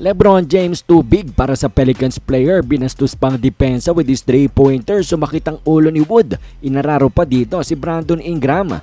Lebron James too big para sa Pelicans player. Binastos pang depensa with his 3-pointer. Sumakit ang ulo ni Wood. Inararo pa dito si Brandon Ingram.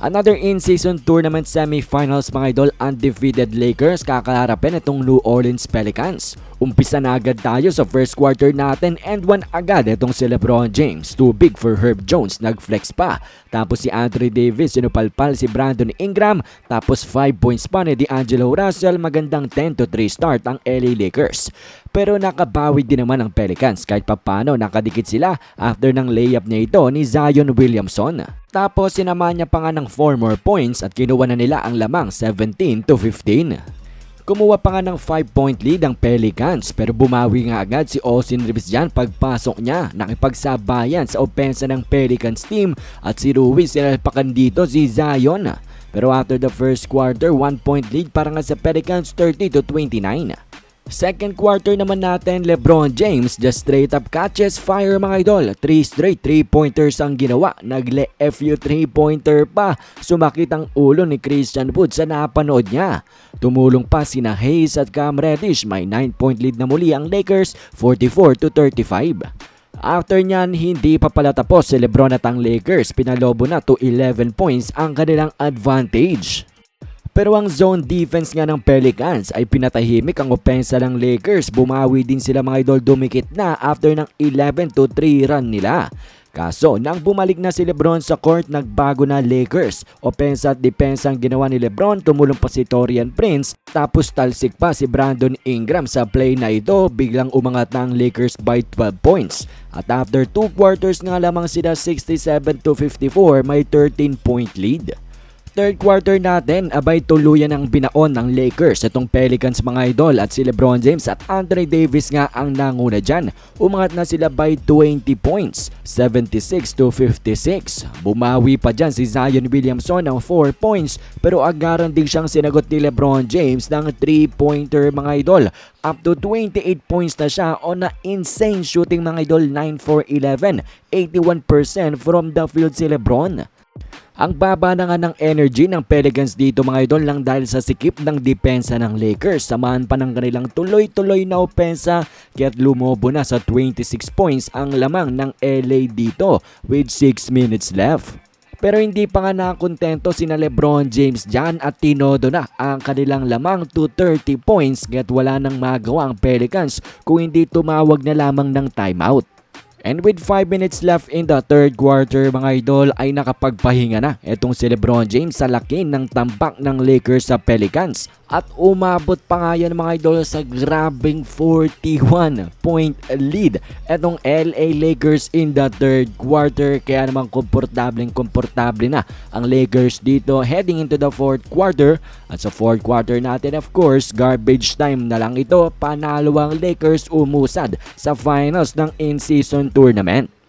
Another in-season tournament semifinals mga idol, undefeated Lakers kakaharapin itong New Orleans Pelicans. Umpisa na agad tayo sa first quarter natin and one agad itong si Lebron James. Too big for Herb Jones, nag-flex pa. Tapos si Andre Davis, sinupalpal si Brandon Ingram. Tapos 5 points pa ni D'Angelo Russell, magandang 10 to 3 start ang LA Lakers. Pero nakabawi din naman ang Pelicans kahit papano nakadikit sila after ng layup na ito ni Zion Williamson. Tapos sinama niya pa nga ng 4 more points at kinuha na nila ang lamang 17 to 15. Kumuha pa nga ng 5 point lead ang Pelicans pero bumawi nga agad si Austin Reeves dyan pagpasok niya. Nakipagsabayan sa opensa ng Pelicans team at si Rui sinalpakan dito si Zion. Pero after the first quarter, 1 point lead para nga sa Pelicans 30 to 29. Second quarter naman natin, Lebron James just straight up catches fire mga idol. 3 straight 3-pointers ang ginawa. Nagle-FU 3-pointer pa. Sumakit ang ulo ni Christian Wood sa napanood niya. Tumulong pa sina Hayes at Cam Reddish. May 9-point lead na muli ang Lakers, 44 to 35. After nyan, hindi pa pala tapos si Lebron at ang Lakers. Pinalobo na to 11 points ang kanilang advantage. Pero ang zone defense nga ng Pelicans ay pinatahimik ang opensa ng Lakers. Bumawi din sila mga idol dumikit na after ng 11 to 3 run nila. Kaso, nang bumalik na si Lebron sa court, nagbago na Lakers. Opensa at depensa ang ginawa ni Lebron, tumulong pa si Torian Prince, tapos talsik pa si Brandon Ingram sa play na ito, biglang umangat na ang Lakers by 12 points. At after 2 quarters nga lamang sila 67 to 54, may 13 point lead. Third quarter natin, abay tuluyan ang binaon ng Lakers itong Pelicans mga idol at si Lebron James at Anthony Davis nga ang nanguna dyan. Umangat na sila by 20 points, 76 to 56. Bumawi pa dyan si Zion Williamson ng 4 points pero agaran din siyang sinagot ni Lebron James ng 3-pointer mga idol. Up to 28 points na siya on a insane shooting mga idol 9-4-11, 81% from the field si Lebron. Ang baba na nga ng energy ng Pelicans dito mga idol lang dahil sa sikip ng depensa ng Lakers. Samahan pa ng kanilang tuloy-tuloy na opensa kaya't lumobo na sa 26 points ang lamang ng LA dito with 6 minutes left. Pero hindi pa nga nakakontento sina Lebron James dyan at tinodo na ang kanilang lamang to 30 points kaya't wala nang magawa ang Pelicans kung hindi tumawag na lamang ng timeout. And with 5 minutes left in the third quarter mga idol ay nakapagpahinga na itong si Lebron James sa laki ng tambak ng Lakers sa Pelicans. At umabot pa nga yan mga idol sa grabing 41 point lead itong LA Lakers in the third quarter. Kaya naman komportableng komportable na ang Lakers dito heading into the fourth quarter. At sa fourth quarter natin of course garbage time na lang ito. Panalo ang Lakers umusad sa finals ng in-season tournament.